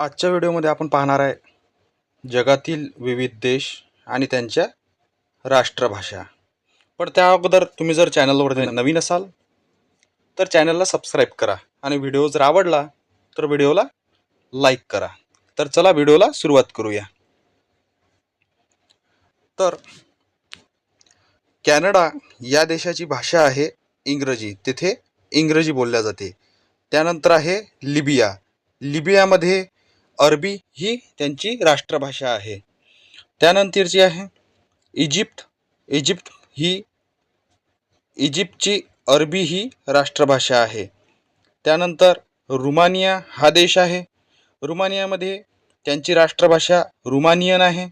आजच्या व्हिडिओमध्ये आपण पाहणार आहे जगातील विविध देश आणि त्यांच्या राष्ट्रभाषा. पण त्या अगोदर तुम्ही जर चॅनलवर नवीन असाल तर चॅनलला सबस्क्राईब करा आणि व्हिडिओ जर आवडला तर व्हिडिओला लाईक करा. तर चला व्हिडिओला सुरुवात करूया. तर कॅनडा या देशाची भाषा आहे इंग्रजी. तिथे इंग्रजी बोलल्या जाते. त्यानंतर आहे लिबिया. लिबियामध्ये अरबी ही त्यांची राष्ट्रभाषा आहे. त्यानंतरची आहे इजिप्त. इजिप्त ही इजिप्तची अरबी ही राष्ट्रभाषा आहे. त्यानंतर रुमानिया हा देश आहे. रुमानियामध्ये त्यांची राष्ट्रभाषा रुमानियन आहे.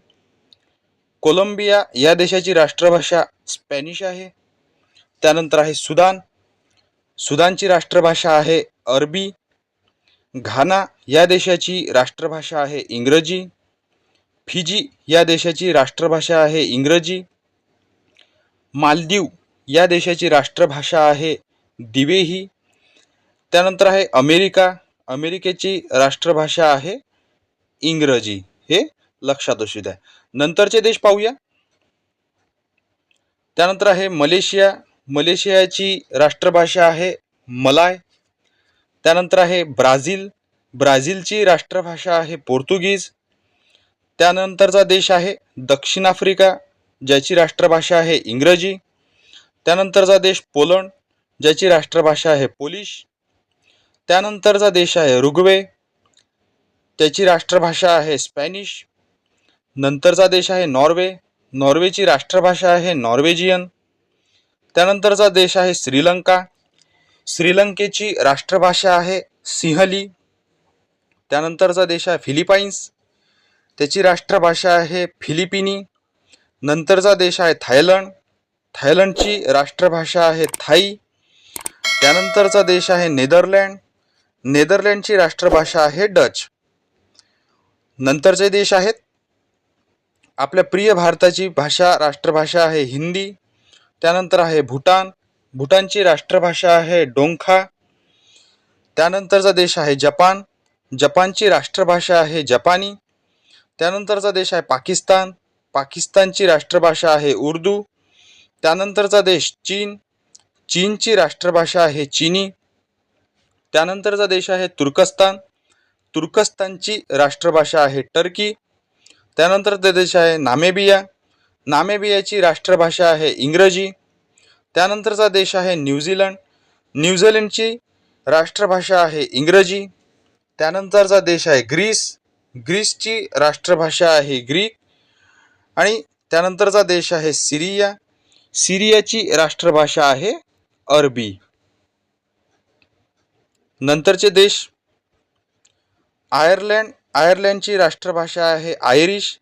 कोलंबिया या देशाची राष्ट्रभाषा स्पॅनिश आहे. त्यानंतर आहे सुदान. सुदानची राष्ट्रभाषा आहे अरबी. घाना या देशाची राष्ट्रभाषा आहे इंग्रजी. फिजी या देशाची राष्ट्रभाषा आहे इंग्रजी. मालदीव या देशाची राष्ट्रभाषा आहे दिवेही. त्यानंतर आहे अमेरिका. अमेरिकेची राष्ट्रभाषा आहे इंग्रजी. हे लक्षात असू द्या. नंतरचे देश पाहूया. त्यानंतर आहे मलेशिया. मलेशियाची राष्ट्रभाषा आहे मलाय. त्यानंतर आहे ब्राझील. ब्राझीलची राष्ट्रभाषा आहे पोर्तुगीज. त्यानंतरचा देश आहे दक्षिण आफ्रिका ज्याची राष्ट्रभाषा आहे इंग्रजी. त्यानंतरचा देश पोलंड ज्याची राष्ट्रभाषा आहे पोलिश. त्यानंतरचा देश आहे रुग्वे त्याची राष्ट्रभाषा आहे स्पॅनिश. नंतरचा देश आहे नॉर्वे नॉर्वेची राष्ट्रभाषा आहे नॉर्वेजियन. त्यानंतरचा देश आहे श्रीलंका श्रीलंकेची राष्ट्रभाषा आहे सिंहली. त्यानंतरचा देश आहे फिलिपाईन्स. त्याची राष्ट्रभाषा आहे फिलिपिनी. नंतरचा देश आहे थायलंड. थायलंडची राष्ट्रभाषा आहे थाई. त्यानंतरचा देश आहे नेदरलँड. नेदरलँडची राष्ट्रभाषा आहे डच. नंतरचे देश आहेत आपल्या प्रिय भारताची भाषा राष्ट्रभाषा आहे हिंदी. त्यानंतर आहे भूटान. भूटानची राष्ट्रभाषा आहे डोंखा. त्यानंतरचा देश आहे जपान. जपानची राष्ट्रभाषा आहे जपानी. त्यानंतरचा देश आहे पाकिस्तान. पाकिस्तानची राष्ट्रभाषा आहे उर्दू. त्यानंतरचा देश चीन. चीनची राष्ट्रभाषा आहे चिनी. त्यानंतरचा देश आहे तुर्कस्तान. तुर्कस्तानची राष्ट्रभाषा आहे टर्की. त्यानंतरचा देश आहे नामेबिया. नामेबियाची राष्ट्रभाषा आहे इंग्रजी. त्यानंतरचा देश आहे न्यूझीलंड न्यूझीलंडची राष्ट्रभाषा आहे इंग्रजी. त्यानंतरचा देश आहे ग्रीस. ग्रीसची राष्ट्रभाषा आहे ग्रीक. आणि त्यानंतरचा देश आहे सिरिया. सिरियाची राष्ट्रभाषा आहे अरबी. नंतरचे देश आयर्लंड. आयर्लंडची राष्ट्रभाषा आहे आयरिश.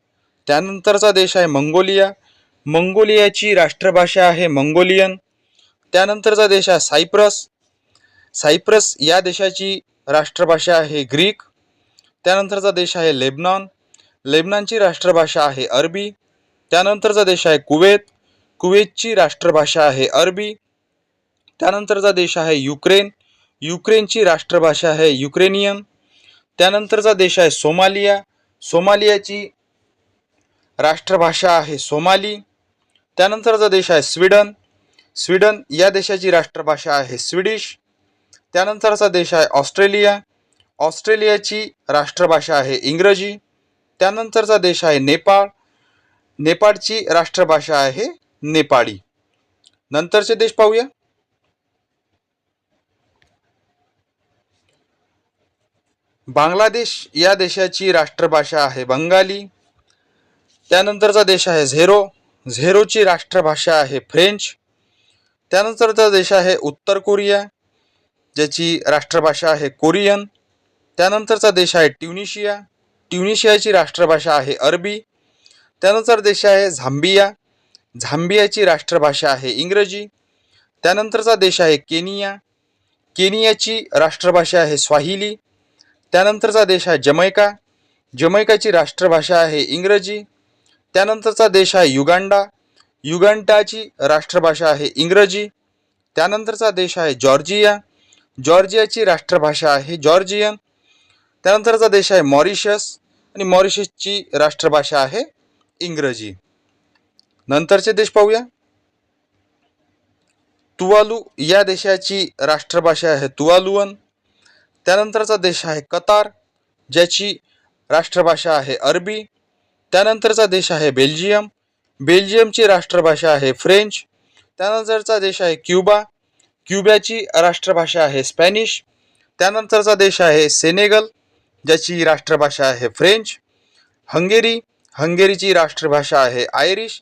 त्यानंतरचा देश आहे मंगोलिया. मंगोलियाची राष्ट्रभाषा आहे मंगोलियन. त्यानंतरचा देश आहे सायप्रस. सायप्रस या देशाची राष्ट्रभाषा आहे ग्रीक. त्यानंतरचा देश आहे लेबनॉन. लेबनॉनची राष्ट्रभाषा आहे अरबी. त्यानंतरचा देश आहे कुवेत. कुवेतची राष्ट्रभाषा आहे अरबी. त्यानंतरचा देश आहे युक्रेन. युक्रेनची राष्ट्रभाषा आहे युक्रेनियन. त्यानंतरचा देश आहे सोमालिया. सोमालियाची राष्ट्रभाषा आहे सोमाली. त्यानंतरचा देश आहे स्वीडन. स्वीडन या देशाची राष्ट्रभाषा आहे स्वीडिश. त्यानंतरचा देश आहे ऑस्ट्रेलिया. ऑस्ट्रेलियाची राष्ट्रभाषा आहे इंग्रजी. त्यानंतरचा देश आहे नेपाळ. नेपाळची राष्ट्रभाषा आहे नेपाळी. नंतरचे देश पाहूया. बांगलादेश या देशाची राष्ट्रभाषा आहे बंगाली. त्यानंतरचा देश आहे झेरो. झेरोची राष्ट्रभाषा आहे फ्रेंच. त्यानंतरचा देश आहे उत्तर कोरिया ज्याची राष्ट्रभाषा आहे कोरियन. त्यानंतरचा देश आहे ट्युनिशिया. ट्युनिशियाची राष्ट्रभाषा आहे अरबी. त्यानंतर देश आहे झांबिया. झांबियाची राष्ट्रभाषा आहे इंग्रजी. त्यानंतरचा देश आहे केनिया. केनियाची राष्ट्रभाषा आहे स्वाहिली. त्यानंतरचा देश आहे जमैका. जमैकाची राष्ट्रभाषा आहे इंग्रजी. त्यानंतरचा देश आहे युगांडा. युगांडाची राष्ट्रभाषा आहे इंग्रजी. त्यानंतरचा देश आहे जॉर्जिया. जॉर्जियाची राष्ट्रभाषा आहे जॉर्जियन. त्यानंतरचा देश आहे मॉरिशस आणि मॉरिशसची राष्ट्रभाषा आहे इंग्रजी. नंतरचे देश पाहूया. तुवालू या देशाची राष्ट्रभाषा आहे तुवालुअन त्यानंतरचा देश आहे कतार ज्याची राष्ट्रभाषा आहे अरबी. त्यानंतरचा देश आहे बेल्जियम. बेल्जियमची राष्ट्रभाषा आहे फ्रेंच. त्यानंतरचा देश आहे क्युबा. क्युब्याची राष्ट्रभाषा आहे स्पॅनिश. त्यानंतरचा देश आहे सेनेगल ज्याची राष्ट्रभाषा आहे फ्रेंच. हंगेरी हंगेरीची राष्ट्रभाषा आहे आयरिश.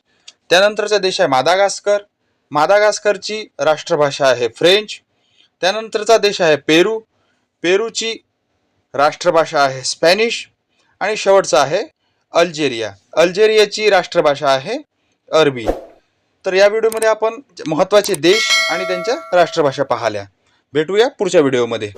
त्यानंतरचा देश आहे मादागास्कर. मादागास्करची राष्ट्रभाषा आहे फ्रेंच. त्यानंतरचा देश आहे पेरू. पेरूची राष्ट्रभाषा आहे स्पॅनिश. आणि शेवटचा आहे अल्जेरिया. अल्जेरियाची राष्ट्रभाषा आहे अरबी. तर या व्हिडिओमध्ये आपण महत्त्वाचे देश आणि त्यांच्या राष्ट्रभाषा पाहिल्या. भेटूया पुढच्या व्हिडिओमध्ये.